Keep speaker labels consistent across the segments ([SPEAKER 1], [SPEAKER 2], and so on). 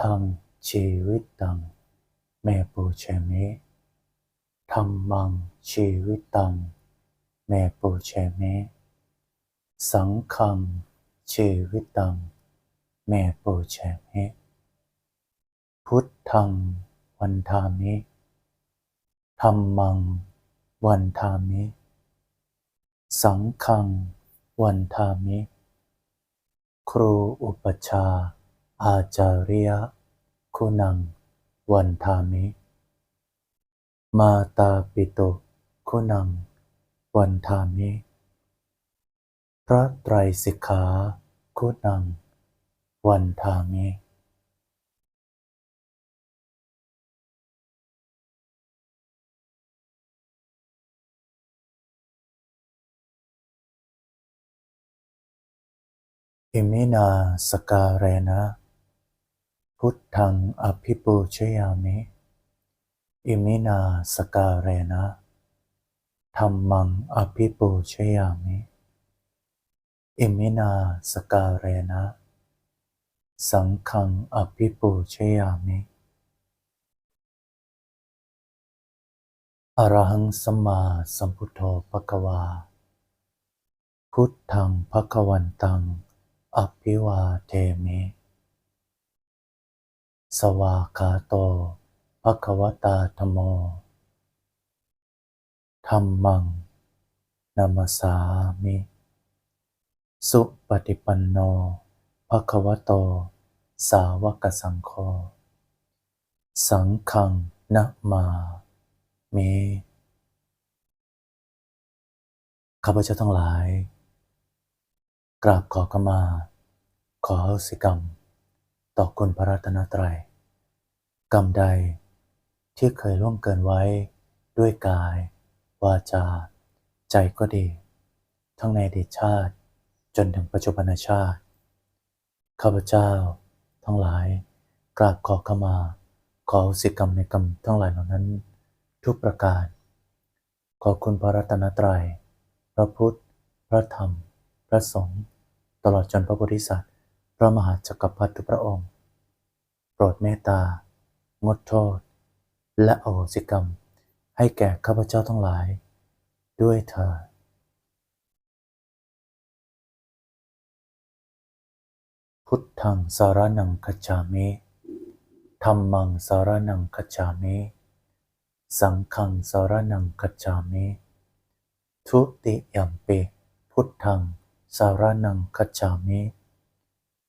[SPEAKER 1] ธังชีวิตตังแม่ปูเชมิธรรมังชีวิตตังแม่ปูเชมิสังฆังชีวิตตังแม่ปูเชมิพุทธังวันทามิธรรมังวันทามิ สังฆังวันทามิ ครูอุปชา อาจาริยคุณัง วันทามิ มาตาปิโตคุณัง วันทามิ พระไตรสิกขาคุณัง วันทามิอิมินาสการะนะ พุทธังอภิปูชยามิ อิมินาสการะนะธรรมังอภิปูชยามิ อิมินาสการะนะ สังฆังอภิปูชยามิ อรหังสัมมาสัมพุทโธภควา พุทธังภควันตัง อภิวาเทมิ สวากาโตภควตาธโมธัมมังนัมสสามิ สุปฏิปันโนภควโต สาวกสังโฆ สังฆังนะมามิข้าพเจ้าทั้งหลาย กราบขอขมา ขออโหสิกรรม ต่อคุณพระรัตนตรัย กรรมใดที่เคยล่วงเกินไว้ด้วยกาย วาจา ใจก็ดี ทั้งในอดีตชาติจนถึงปัจจุบันชาติ ข้าพเจ้า ทั้งหลายกราบขอขมา ขอสิกรรมในกรรมทั้งหลายเหล่านั้น ทุกประการ ขอคุณพระรัตนตรัย พระพุทธ พระธรรม พระสงฆ์ตลอดจนพระโพธิสัตว์ ระมหาจักรพรรดิทุกพระองค์ โปรดเมตตา งดโทษ และอโหสิกรรม ให้แก่ข้าพเจ้าทั้งหลาย ด้วยเถิดพุทธังสารนังคจามิธัมมังสารนังคจามิ สังฆังสารนังคจามิ ทุติยัมปิพุทธังสารนังคจามิ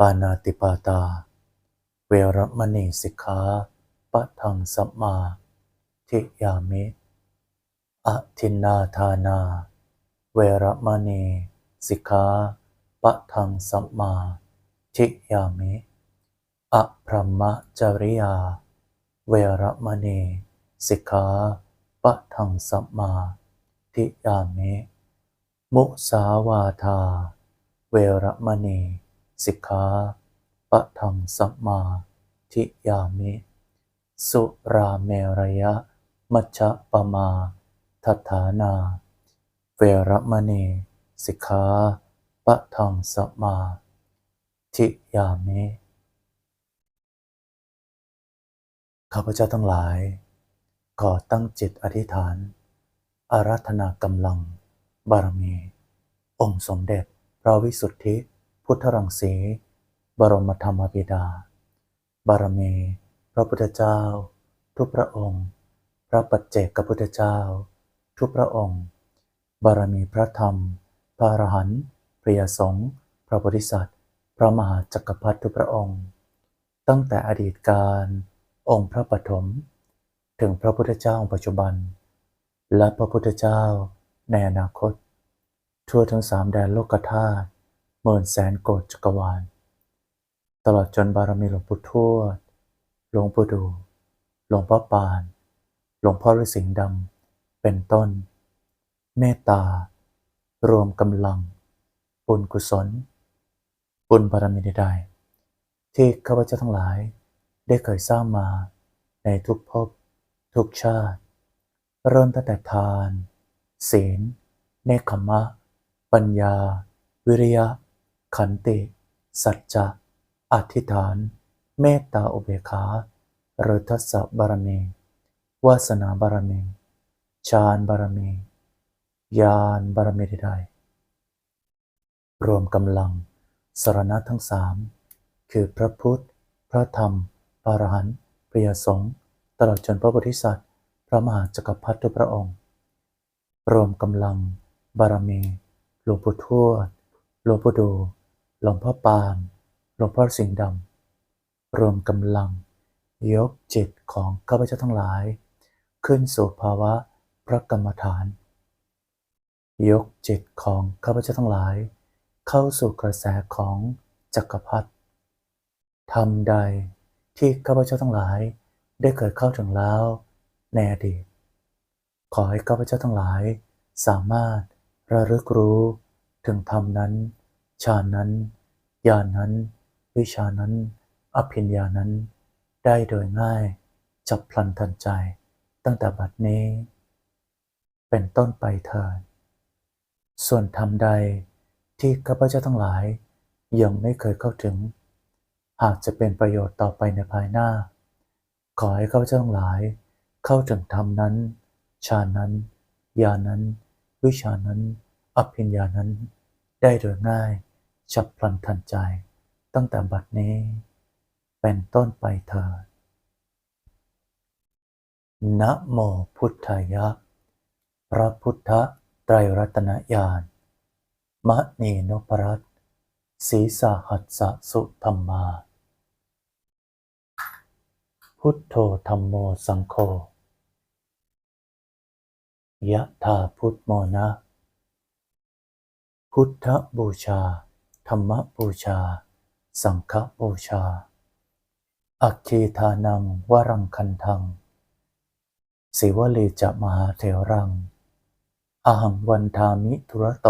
[SPEAKER 1] ปานาติปาตา เวรมณีสิกขาปะทังสัมมาทิยามิอทินนาทานา เวรมณีสิกขาปะทังสัมมาทิยามิอะพรหมจริยา เวรมณีสิกขาปะทังสัมมาทิยามิ มุสาวาทา เวรมณี สิกขาปะทังสัมมาทิยามิ สุราเมรยะ มัชฌะปมาทัฐานา เวรมณีสิกขาปะทังสัมมาทิยามิ ข้าพเจ้าทั้งหลาย ขอตั้งจิตอธิษฐาน อาราธนากำลัง บารมี องค์สมเด็จพระวิสุทธิ พุทธรังสี บรมธรรมบิดา บารมี พระพุทธเจ้า ทุกพระองค์ พระปัจเจกพุทธเจ้า ทุกพระองค์ บารมีพระธรรม พระอรหันต์พระยสงฆ์พระโพธิสัตว์พระมหาจักรพรรดิทุกพระองค์ ตั้งแต่อดีตการ องค์พระปฐมถึงพระพุทธเจ้าองค์ปัจจุบัน และพระพุทธเจ้าในอนาคต ทั่วทั้งสามแดนโลกธาตุ หมื่นแสนโกฏจักรวาล ตลอดจนบารมีหลวงปู่ทวด หลวงปู่ดู หลวงพ่อปาน หลวงพ่อฤาษีดำ เป็นต้น เมตตา รวมกำลัง บุญกุศล บุญบารมีใดๆที่ข้าพเจ้าทั้งหลายได้เคยสร้างมาในทุกภพทุกชาติ เริ่มตั้งแต่ทาน ศีล เนคขมะ ปัญญา วิริยะ ขันติ สัจจะ อธิษฐาน เมตตาอุเบกขาหรือทัศสบารมี วาสนาบารมี ฌานบารมี ญาณบารมีใดๆรวมกำลังสรณะทั้งสามคือพระพุทธ พระธรรม พระอรหันต์พระยสงฆ์ตลอดจนพระโพธิสัตว์ พระมหาจักรพรรดิทุกพระองค์ รวมกำลัง บารมี หลวงปู่ทวด หลวงปู่ดู หลวงพ่อปานหลวงพ่อสิงห์ดำรวมกำลัง ยกจิตของข้าพเจ้าทั้งหลาย ขึ้นสู่ภาวะพระกรรมฐาน ยกจิตของข้าพเจ้าทั้งหลาย เข้าสู่กระแสของจักรพรรดิทำใดที่ข้าพเจ้าทั้งหลายได้เคยเข้าถึงแล้วในอดีต ขอให้ข้าพเจ้าทั้งหลาย สามารถระลึกรู้ถึงธรรมนั้น ฌานนั้นญาณนั้น วิชานั้น อภิญญานั้น ได้โดยง่ายจับพลันทันใจ ตั้งแต่บัดนี้ เป็นต้นไปเถิดส่วนธรรมใดที่ข้าพเจ้าทั้งหลาย ยังไม่เคยเข้าถึง หากจะเป็นประโยชน์ต่อไปในภายหน้า ขอให้ข้าพเจ้าทั้งหลาย เข้าถึงธรรมนั้นฌานั้นญาณนั้น วิชานั้น อภิญญานั้น ได้โดยง่าย ฉับพลันทันใจ ตั้งแต่บัดนี้ เป็นต้นไปเถิดนะโมพุทธายะ พระพุทธไตรรัตนญาณมะนีนพรัตน์ศีสาหัสสะสุธรรมา พุทโธธรรมโมสังโฆยะธาพุทโมนะ พุทธบูชา ธรรมบูชา สังฆบูชา อัคคีทานังวรังคันทังสิวลีจะมหาเถรัง อหังวันทามิทุระโต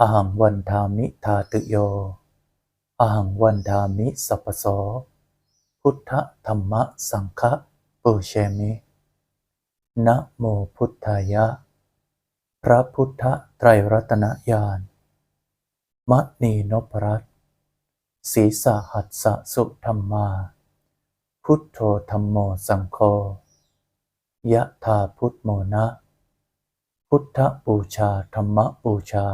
[SPEAKER 1] อหังวันทามิทาตุโย อหังวันทามิสัพพโสพุทธธรรมสังฆปูเชมินะโมพุทธายะ พระพุทธไตรรัตนญาณมะนีนพรัตน์ศีสหัสสะสุธรรมา พุทโธธรรมโมสังโฆยะธาพุทโมนะ พุทธบูชาธรรมบูชา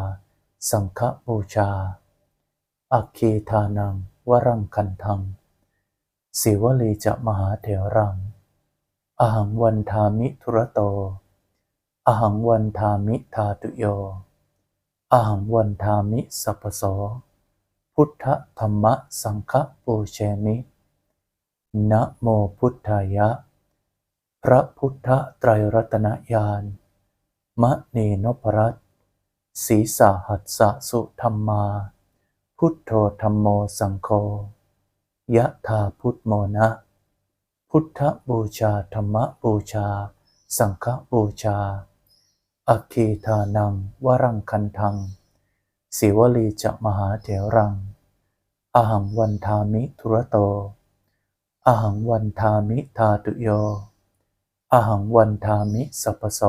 [SPEAKER 1] สังฆบูชา อัคคีทานังวรังคันทังสิวลีจะมหาเถรัง อหังวันทามิทุระโต อหังวันทามิทาตุโย อหังวันทามิสัพพโส พุทธธรรมสังฆปูเชมิ นะโมพุทธายะ พระพุทธไตรรัตนญาณ มะนีนพรัตน์ศีสาหัสสะสุธรรมา พุทโธธรรมโมสังโฆ ยะธาพุทโมนะ พุทธบูชาธรรมบูชา สังฆบูชา อัคคีทานัง วรังคันทัง สิวลีจะมหาเถรัง อหังวันทามิทุระโต อหังวันทามิทาตุโย อหังวันทามิสัพพโส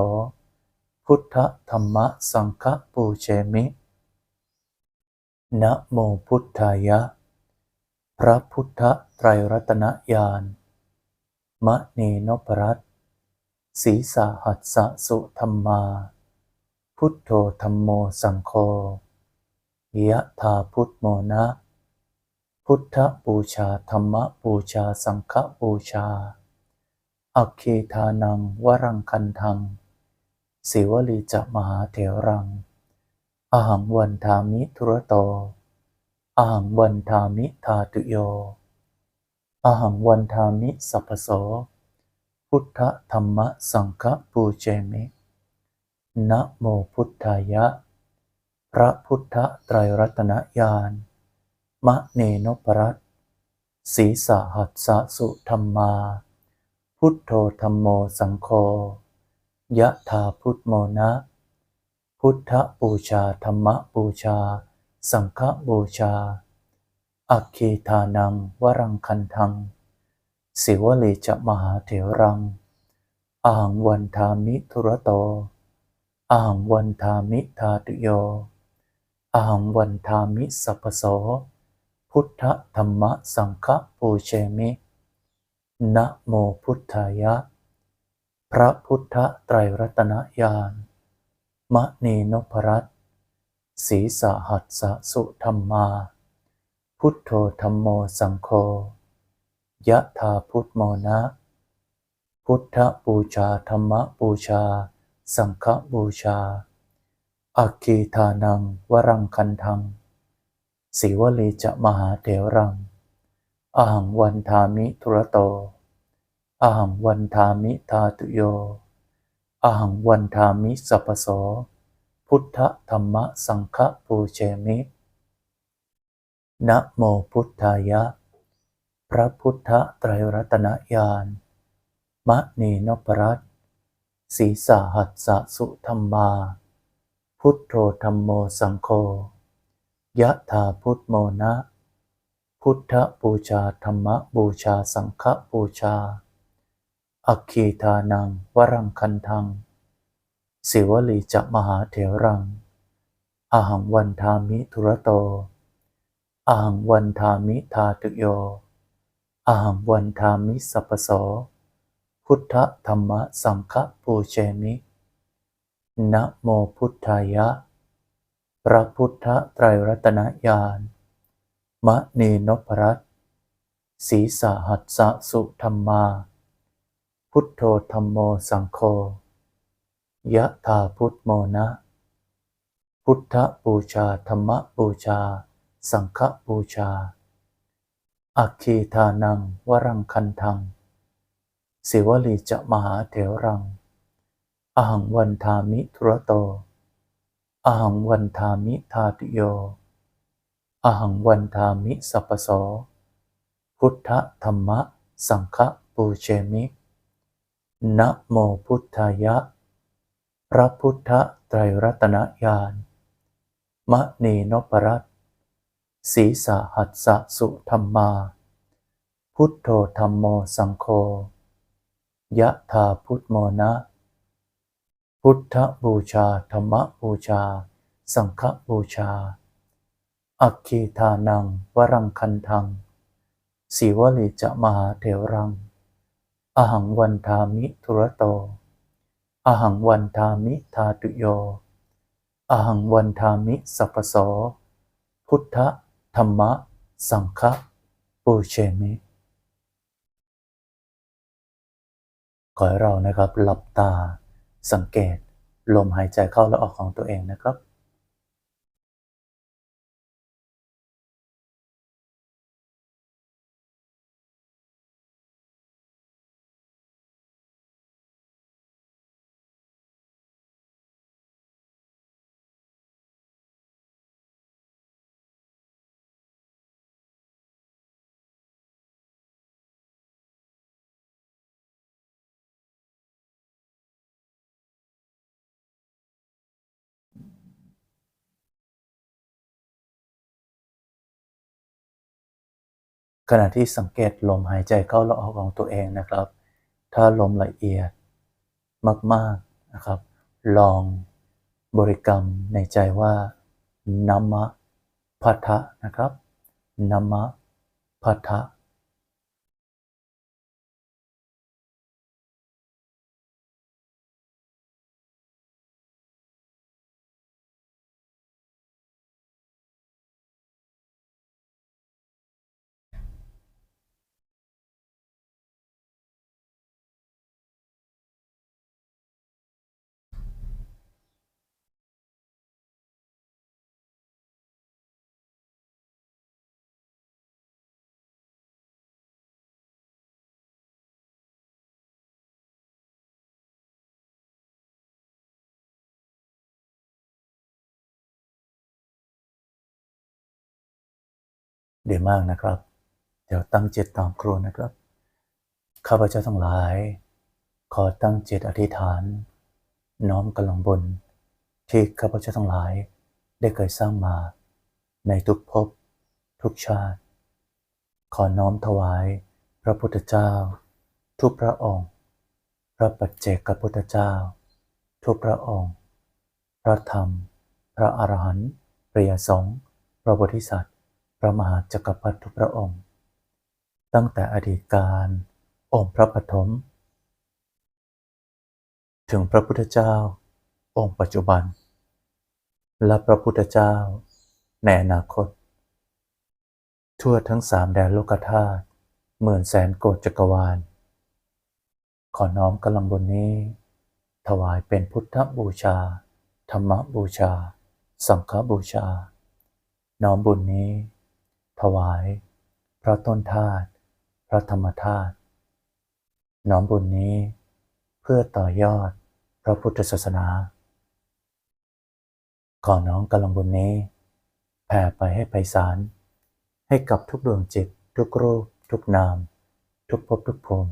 [SPEAKER 1] พุทธธรรมสังฆปูเชมิ นะโมพุทธายะ พระพุทธไตรรัตนญาณมะเนนพรัต ศีสาหัสสะสุธรรมา พุทโธธรรมโมสังโฆยะธาพุทโมนะ พุทธบูชาธรรมบูชาสังฆบูชา อัคคีทานังวรังคันทังสิวลีจะมหาเถรัง อหังวันทามิทุรโต อหังวันทามิทาตุโย อหังวันทามิสัพพโส พุทธธรรมสังฆปูเจมินะโมพุทธายะ พระพุทธไตรรัตนญาณมะเนนพรัตน์ศีสหัสสะสุธรรมา พุทโธธรรมโมสังโฆยะธาพุทโมนะ พุทธบูชาธรรมบูชา สังฆบูชา อัคคีทานังวรังคันทัง สิวลีจะมหาเถรังอาหังวันทามิทุระโตอาหังวันทามิทาตุโยอาหังวันทามิสัพพโส พุทธธรรมสังฆปูเชมินะโมพุทธายะ พระพุทธไตรรัตนญาณมะนีนพรัตน์ศีสหัสสะสุธรรมา พุทโธธรรมโมสังโฆ ยะธาพุทโมนะ พุทธบูชาธรรมบูชา สังฆบูชา อัคคีทานัง วรังคันทังสิวลีจะมหาเถรังอาหังวันทามิทุรโตอาหังวันทามิทาตุโยอาหังวันทามิสัพโส พุทธธรรมสังฆปูเชมิ นะโมพุทธายะ พระพุทธไตรรัตนญาณมะนีนพรัตศีสหัสสะสุธรรมา พุทโธธรรมโมสังโฆยะธาพุทโมนะ พุทธบูชาธรรมบูชาสังฆบูชา อัคคีทานังวรังคันทัง สิวลีจะมหาเถรังอาหังวันทามิทุรโตอาหังวันทามิทาตุโย อาหังวันทามิสัพพโสพุทธธรรมสังฆปูเชมินะโมพุทธายะ พระพุทธไตรรัตนญาณมะนีนพรัตศีสหัสสะสุธรรมา พุทโธธรรมโมสังโฆยะธาพุทโมนะ พุทธบูชาธรรมบูชา สังฆบูชา อัคคีทานัง วรังคันทัง สิวลีจะมหาเถรัง อหังวันทามิทุรโต อหังวันทามิทาตุโย อหังวันทามิสัพโสพุทธธรรมะ สังฆปูเชมิ นะโมพุทธายะ พระพุทธไตรรัตนญาณมะนีนพรัต ศีสหัสสะสุธรรมา พุทโธธรรมโมสังโฆยะธาพุทโมนะ พุทธบูชาธรรมบูชา สังฆบูชา อัคคีทานัง วรังคันทังสีวลีจะมหาเถรัง อหังวันทามิทุระโต อหังวันทามิทาตุโย อหังวันทามิสัพพโสพุทธ ธรรมะ สังฆปูเชมิ ขอให้เรานะครับหลับตาสังเกต ลมหายใจเข้าและออกของตัวเองนะครับ ขณะที่สังเกตลมหายใจเข้าและออกของตัวเองนะครับ ถ้าลมละเอียดมากๆนะครับ ลองบริกรรมในใจว่านัมมะพัทธะนะครับนัมมะพัทธะ ดีมากนะครับ เดี๋ยวตั้งจิตตามครูนะครับ ข้าพเจ้าทั้งหลาย ขอตั้งจิตอธิษฐาน น้อมกำลังบุญที่ข้าพเจ้าทั้งหลายได้เคยสร้างมา ในทุกภพทุกชาติ ขอน้อมถวาย พระพุทธเจ้า ทุกพระองค์ พระปัจเจกพุทธเจ้า ทุกพระองค์ พระธรรม พระอรหันต์พระยสงฆ์พระโพธิสัตว์ พระมหาจักรพรรดิทุกพระองค์ ตั้งแต่อดีตการองค์พระปฐมถึงพระพุทธเจ้า องค์ปัจจุบัน และพระพุทธเจ้าในอนาคต ทั่วทั้งสามแดนโลกธาตุหมื่นแสนโกฏจักรวาล ขอน้อมกำลังบนนี้ ถวายเป็นพุทธบูชา ธรรมบูชา สังฆบูชา น้อมบุญนี้ ถวาย พระต้นธาตุพระธรรมธาตุน้อมบุญนี้เพื่อต่อยอดพระพุทธศาสนา ขอน้อมกำลังบุญนี้ แผ่ไปให้ไพศาลให้กับทุกดวงจิต ทุกรูป ทุกนาม ทุกภพทุกภูมิ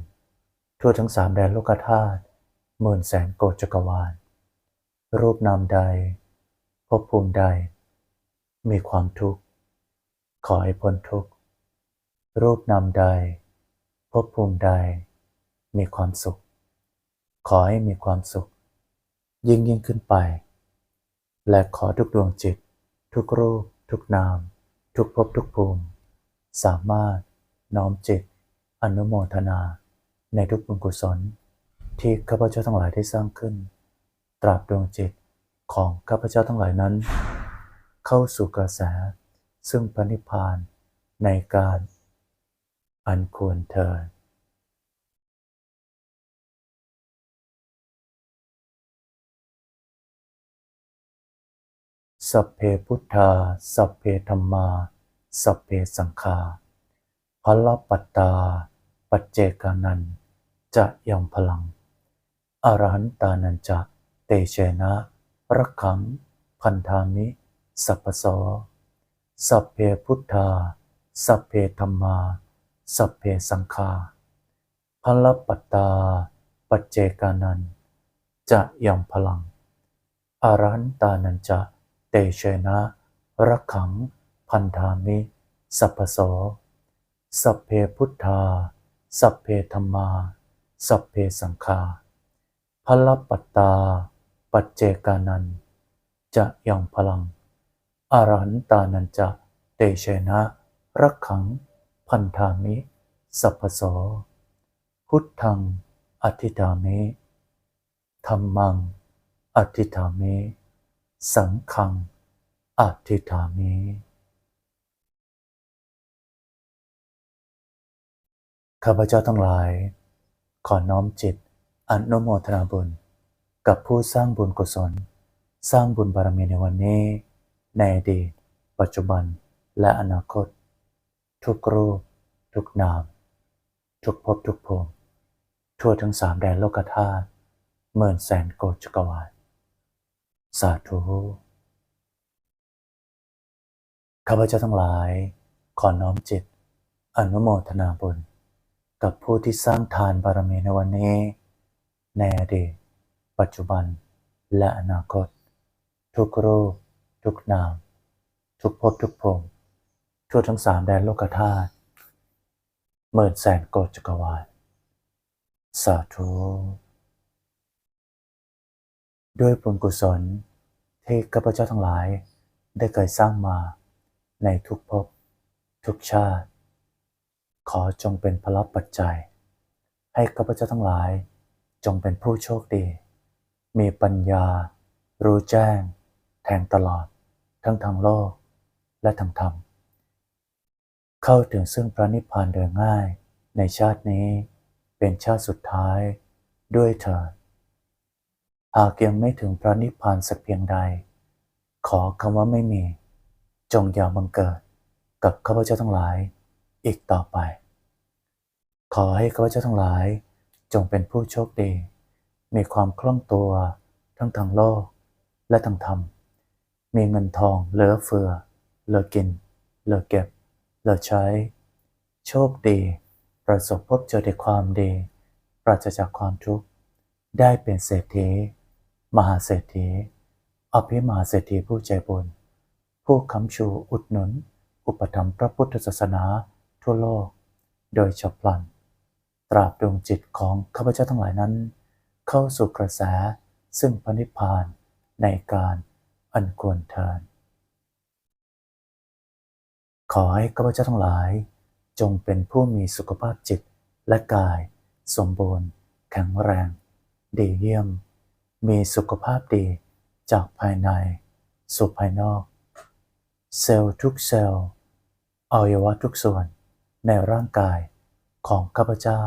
[SPEAKER 1] ทั่วทั้งสามแดนโลกธาตุหมื่นแสนโกจักรวาล รูปนามใดภพภูมิใด มีความทุกข์ ขอให้พ้นทุกข์ รูปนามใดภพภูมิใด มีความสุข ขอให้มีความสุข ยิ่งยิ่งขึ้นไป และขอทุกดวงจิต ทุกรูป ทุกนาม ทุกภพทุกภูมิ สามารถน้อมจิต อนุโมทนา ในทุกบุญกุศล ที่ข้าพเจ้าทั้งหลายได้สร้างขึ้น ตราบดวงจิตของข้าพเจ้าทั้งหลายนั้น เข้าสู่กระแส ซึ่งพระนิพพานในการอันควรเทินสัพเพพุทธา สัพเพธรรมา สัพเพสังฆาพลปัตตา ปัจเจกานันจะยังพลัง อรหันตานันจะ เตเชนะรักขัง พันธามิ สัพพโส สัพเพพุทธา สัพเพธรรมา สัพเพสังฆาพลปัตตา ปัจเจกานันจะยังพลัง อรหันตานันจะเตเชนะรักขัง พันธามิ สัพพโสสัพเพพุทธา สัพเพธรรมา สัพเพสังฆาพลปัตตา ปัจเจกานันจะยังพลัง อรหันตานันจะเตเชนะ รักขัง พันธามิ สัพพโสพุทธังอธิธามิธรรมัง อธิธามิ สังฆัง อธิธามิข้าพเจ้าทั้งหลาย ขอน้อมจิตอนุโมทนาบุญ กับผู้สร้างบุญกุศล สร้างบุญบารมีในวันนี้ ในอดีต ปัจจุบัน และอนาคต ทุกรูป ทุกนาม ทุกภพทุกภูมิทั่วทั้งสามแดนโลกธาตุหมื่นแสนโกฏจักรวาลสาธุข้าพเจ้าทั้งหลาย ขอน้อมจิต อนุโมทนาบุญ กับผู้ที่สร้างทานบารมีในวันนี้ ในอดีต ปัจจุบัน และอนาคต ทุกรูป ทุกนาม ทุกภพทุกภูมิทั่วทั้งสามแดนโลกธาตุหมื่นแสนโกจักรวาลสาธุด้วยบุญกุศลที่ข้าพเจ้าทั้งหลายได้เคยสร้างมาในทุกภพทุกชาติ ขอจงเป็นพลับปัจจัย ให้ข้าพเจ้าทั้งหลายจงเป็นผู้โชคดี มีปัญญา รู้แจ้ง แทงตลอด ทั้งทางโลกและทางธรรม เข้าถึงซึ่งพระนิพพานโดยง่าย ในชาตินี้เป็นชาติสุดท้ายด้วยเถิดหากยังไม่ถึงพระนิพพานสักเพียงใด ขอคำว่าไม่มี จงอย่าบังเกิดกับข้าพเจ้าทั้งหลายอีกต่อไป ขอให้ข้าพเจ้าทั้งหลายจงเป็นผู้โชคดี มีความคล่องตัวทั้งทางโลกและทางธรรม มีเงินทองเหลือเฟือ เหลือกิน เหลือเก็บเราใช้ โชคดี ประสบพบเจอแต่ความดี ปราศจากความทุกข์ ได้เป็นเศรษฐี มหาเศรษฐี อภิมหาเศรษฐีผู้ใจบุญ ผู้ค้ำชูอุดหนุน อุปถัมภ์พระพุทธศาสนาทั่วโลก โดยฉับพลัน ตราบดวงจิตของข้าพเจ้าทั้งหลายนั้น เข้าสู่กระแสซึ่งพระนิพพานในการ อันควรเทินขอให้ข้าพเจ้าทั้งหลาย จงเป็นผู้มีสุขภาพจิตและกาย สมบูรณ์ แข็งแรง ดีเยี่ยม มีสุขภาพดีจากภายใน สู่ภายนอก เซลล์ทุกเซลล์อวัยวะทุกส่วนในร่างกายของข้าพเจ้า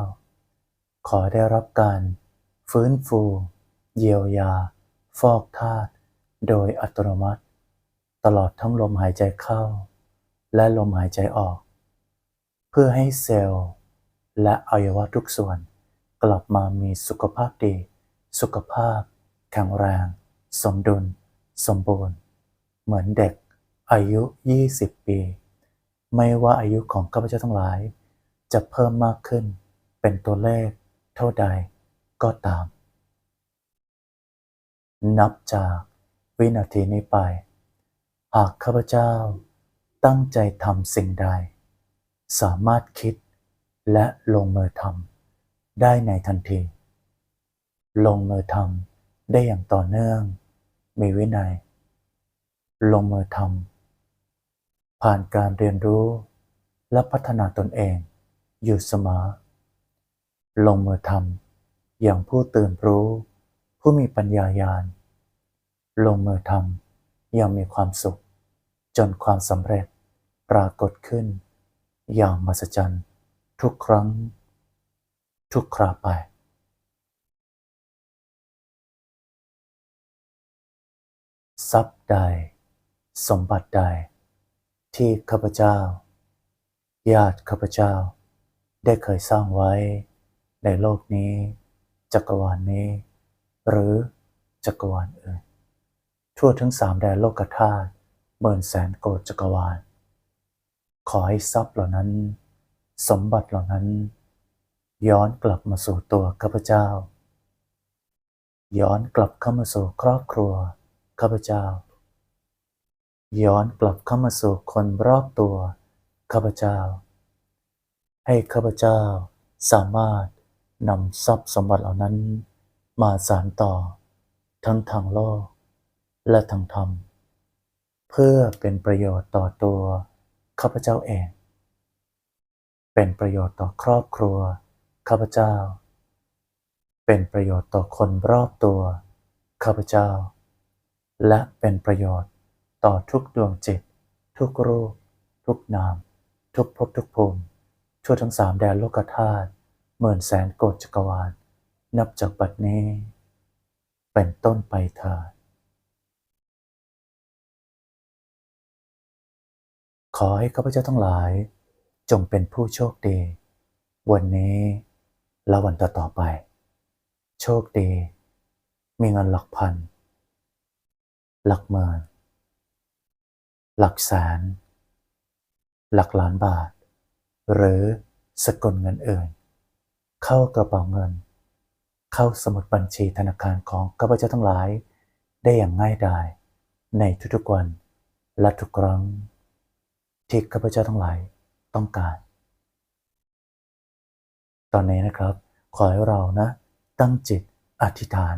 [SPEAKER 1] ขอได้รับการ ฟื้นฟู เยียวยา ฟอกธาตุ โดยอัตโนมัติ ตลอดทั้งลมหายใจเข้า และลมหายใจออก เพื่อให้เซลล์ และอวัยวะทุกส่วน กลับมามีสุขภาพดี สุขภาพ แข็งแรง สมดุล สมบูรณ์ เหมือนเด็กอายุ 20 ปี ไม่ว่าอายุของข้าพเจ้าทั้งหลาย จะเพิ่มมากขึ้น เป็นตัวเลข เท่าใดก็ตาม นับจาก วินาทีนี้ไป หากข้าพเจ้าตั้งใจทำสิ่งใด สามารถคิดและลงมือทำได้ในทันที ลงมือทำได้อย่างต่อเนื่อง มีวินัย ลงมือทำผ่านการเรียนรู้และพัฒนาตนเองอยู่เสมอ ลงมือทำอย่างผู้ตื่นรู้ ผู้มีปัญญาญาณ ลงมือทำอย่างมีความสุข จนความสำเร็จปรากฏขึ้น อย่างมหัศจรรย์ทุกครั้ง ทุกคราไป ทรัพย์ใด สมบัติใด ที่ข้าพเจ้า ญาติข้าพเจ้า ได้เคยสร้างไว้ ในโลกนี้ จักรวาลนี้ หรือจักรวาลอื่น ทั่วทั้งสามแดนโลกธาตุหมื่นแสนโกฏจักรวาล ขอให้ทรัพย์เหล่านั้น สมบัติเหล่านั้น ย้อนกลับมาสู่ตัวข้าพเจ้า ย้อนกลับเข้ามาสู่ครอบครัวข้าพเจ้า ย้อนกลับเข้ามาสู่คนรอบตัวข้าพเจ้า ให้ข้าพเจ้าสามารถนำทรัพย์สมบัติเหล่านั้น มาสานต่อ ทั้งทางโลก และทางธรรม เพื่อเป็นประโยชน์ต่อตัวข้าพเจ้าเอง เป็นประโยชน์ต่อครอบครัวข้าพเจ้า เป็นประโยชน์ต่อคนรอบตัวข้าพเจ้า และเป็นประโยชน์ต่อทุกดวงจิต ทุกรูป ทุกนาม ทุกภพทุกภูมิทั่วทั้งสามแดนโลกธาตุหมื่นแสนโกฏจักรวาล นับจากบัดนี้ เป็นต้นไปเถิด ขอให้ข้าพเจ้าทั้งหลาย จงเป็นผู้โชคดี วันนี้และวันต่อๆไป โชคดี มีเงินหลักพัน หลักหมื่นหลักแสน หลักล้านบาท หรือสกุลเงินอื่น เข้ากระเป๋าเงิน เข้าสมุดบัญชีธนาคารของข้าพเจ้าทั้งหลาย ได้อย่างง่ายดายในทุกๆวันและทุกครั้ง ที่ข้าพเจ้าทั้งหลายต้องการ ตอนนี้นะครับ ขอให้เรานะ ตั้งจิตอธิษฐาน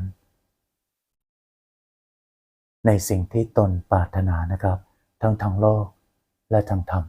[SPEAKER 1] ในสิ่งที่ตนปรารถนานะครับ ทั้งทางโลกและทางธรรม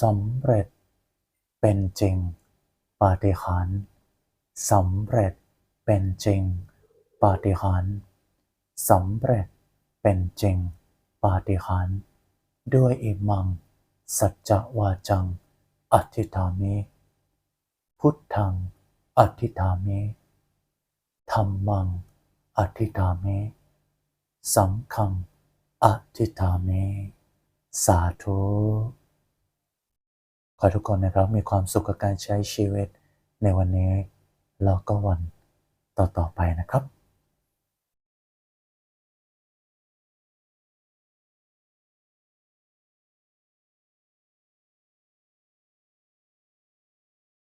[SPEAKER 1] สำเร็จ เป็นจริง ปาฏิหาริย์สำเร็จ เป็นจริง ปาฏิหาริย์สำเร็จ เป็นจริง ปาฏิหาริย์ด้วยอิมัง สัจจวาจัง อธิษฐามิ พุทธัง อธิษฐามิธรรมัง อธิษฐามิสังฆังอธิษฐามิสาธุ ขอทุกคนนะครับมีความสุขกับการใช้ชีวิตในวันนี้แล้วก็วันต่อๆไปนะครับ